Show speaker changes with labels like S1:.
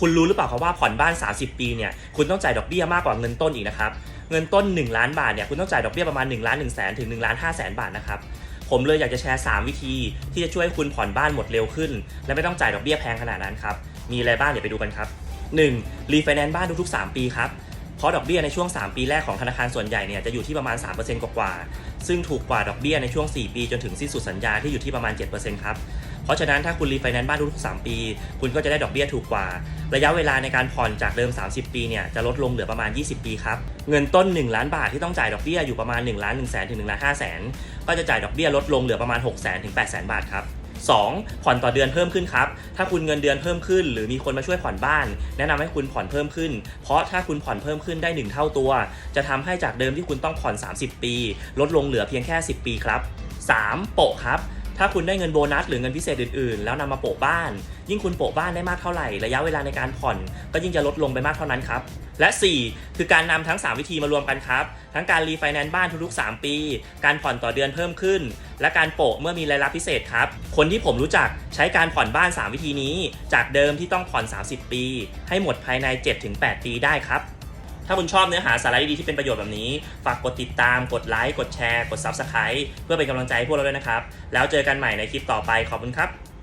S1: คุณรู้หรือเปล่าครับว่าผ่อนบ้าน 30 ปีเนี่ยคุณต้องจ่ายดอกเบี้ยมากกว่าเงินต้นอีกนะครับเงินต้น 1 ล้านบาทเนี่ยคุณต้องจ่ายดอกเบี้ยประมาณ1ล้าน1แสนถึง1ล้าน5แสนบาทนะครับผมเลยอยากจะแชร์ 3 วิธีที่จะช่วยคุณผ่อนบ้านหมดเร็วขึ้น และไม่ต้องจ่ายดอกเบี้ยแพงขนาดนั้นครับมีอะไรบ้างเดี๋ยวไปดูกันครับ 1. รีไฟแนนซ์บ้านทุกๆ 3 ปีครับ เพราะดอกเบี้ยในช่วง 3 ปีแรกของธนาคารส่วนใหญ่เนี่ยจะอยู่ที่ประมาณ 3%กว่าๆซึ่งถูกกว่าดอกเบี้ยในช่วง 4 ปีจนถึงสิ้นสุดสัญญาที่อยู่ที่ประมาณ 7%ครับเพราะฉะนั้นถ้าคุณรีไฟแนนซ์บ้านทุกๆ3ปี คุณก็จะได้ดอกเบี้ยถูกกว่า ระยะเวลาในการผ่อนจากเดิม 30 ปีเนี่ยจะลดลงเหลือประมาณ 20 ปีครับ เงินต้น 1 ล้านบาทที่ต้องจ่ายดอกเบี้ยอยู่ประมาณ1ล้าน1แสนถึง1ล้าน5แสนก็จะจ่ายดอกเบี้ยลดลงเหลือประมาณ6แสนถึง8แสนบาทครับ 2. ผ่อนต่อเดือนเพิ่มขึ้นครับ ถ้าคุณเงินเดือนเพิ่มขึ้น หรือมีคนมาช่วยผ่อนบ้าน แนะนำให้คุณผ่อนเพิ่มขึ้น เพราะถ้าคุณผ่อนเพิ่มขึ้นได้ 1 เท่าตัว จะทำให้จากเดิมที่คุณต้องผ่อน 30 ปี ลดลงเหลือเพียงแค่ 10 ปีครับ 3. โปะครับ ถ้าคุณได้เงินโบนัสหรือเงินพิเศษอื่นๆ แล้วนำมาโปะบ้าน ยิ่งคุณโปะบ้านได้มากเท่าไหร่ ระยะเวลาในการผ่อน ก็ยิ่งจะลดลงไปมากเท่านั้นครับ และ 4 คือการนำทั้ง 3 วิธีมารวมกันครับ ทั้งการรีไฟแนนซ์บ้านทุกๆ 3 ปี การผ่อนต่อเดือนเพิ่มขึ้น และการโปะเมื่อมีรายรับพิเศษครับ คนที่ผมรู้จักใช้การผ่อนบ้าน 3 วิธีนี้ จากเดิมที่ต้องผ่อน 30 ปี ให้หมดภายใน 7-8 ปีได้ครับ ถ้าคุณชอบเนื้อหาสาระดีๆที่เป็นประโยชน์แบบนี้ ฝากกดติดตาม กดไลค์ กดแชร์ กด Subscribe เพื่อเป็นกำลังใจให้พวกเราด้วยนะครับ แล้วเจอกันใหม่ในคลิปต่อไป ขอบคุณครับ